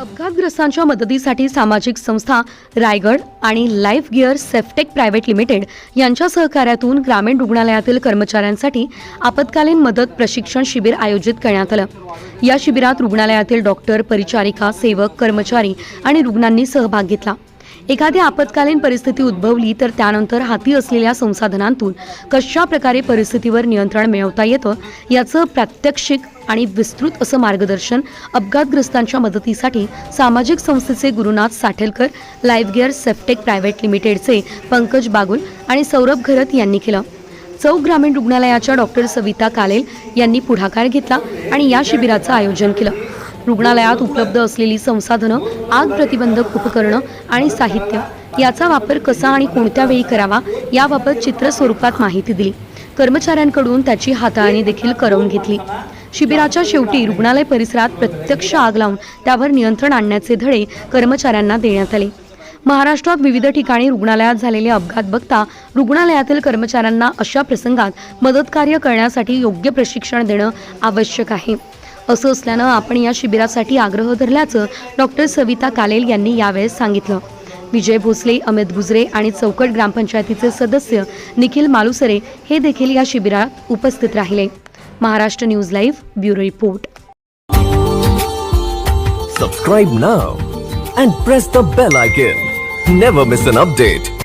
अपघातग्रस्तांच्या मदतीसाठी सामाजिक संस्था रायगड आणि life gear Safetech private limited यांच्या सहकार्यातून ग्रामीण रुग्णालयातील कर्मचाऱ्यांसाठी आपत्कालीन मदत प्रशिक्षण शिबिर आयोजित करण्यात आलं. या शिबिरात रुग्णालयातील डॉक्टर परिचारिका सेवक कर्मचारी आणि रुग्णांनी सहभाग घेतला. एखादी आपत्कालीन परिस्थिती उद्भवली तर त्यानंतर हाती असलेल्या संसाधनांतून कशा प्रकारे परिस्थितीवर नियंत्रण मिळवता येतं याचं प्रात्यक्षिक आणि विस्तृत असं मार्गदर्शन अपघातग्रस्तांच्या मदतीसाठी सामाजिक संस्थेचे Gurunath Sathelkar life gear Safetech private लिमिटेडचे पंकज बागुल आणि सौरभ घरत यांनी केलं. चौक ग्रामीण रुग्णालयाच्या डॉक्टर सविता कालेल यांनी पुढाकार घेतला आणि या शिबिराचं आयोजन केलं. रुग्णालयात उपलब्ध असलेली संसाधनं आग प्रतिबंधक उपकरणं आणि साहित्य याचा वापर कसा आणि कोणत्या वेळी करावा याबाबत चित्र स्वरूपात माहिती दिली. कर्मचाऱ्यांकडून त्याची हाताळणी देखील करवून घेतली. शिबिराच्या शेवटी रुग्णालय परिसरात प्रत्यक्ष आग लावून त्यावर नियंत्रण आणण्याचे धडे कर्मचाऱ्यांना देण्यात आले. महाराष्ट्रात विविध ठिकाणी रुग्णालयात झालेले अपघात बघता रुग्णालयातील कर्मचाऱ्यांना अशा प्रसंगात मदतकार्य करण्यासाठी योग्य प्रशिक्षण देणं आवश्यक आहे. असं असल्यानं आपण या शिबिरासाठी आग्रह धरल्याचं डॉक्टर सविता कालेल यांनी यावेळेस सांगितलं. विजय भोसले अमित गुजरे आणि चौकट ग्रामपंचायतीचे सदस्य निखिल मालुसरे हे देखील या शिबिरात उपस्थित राहिले. Maharashtra news live bureau report. Subscribe now and press the bell icon never miss an update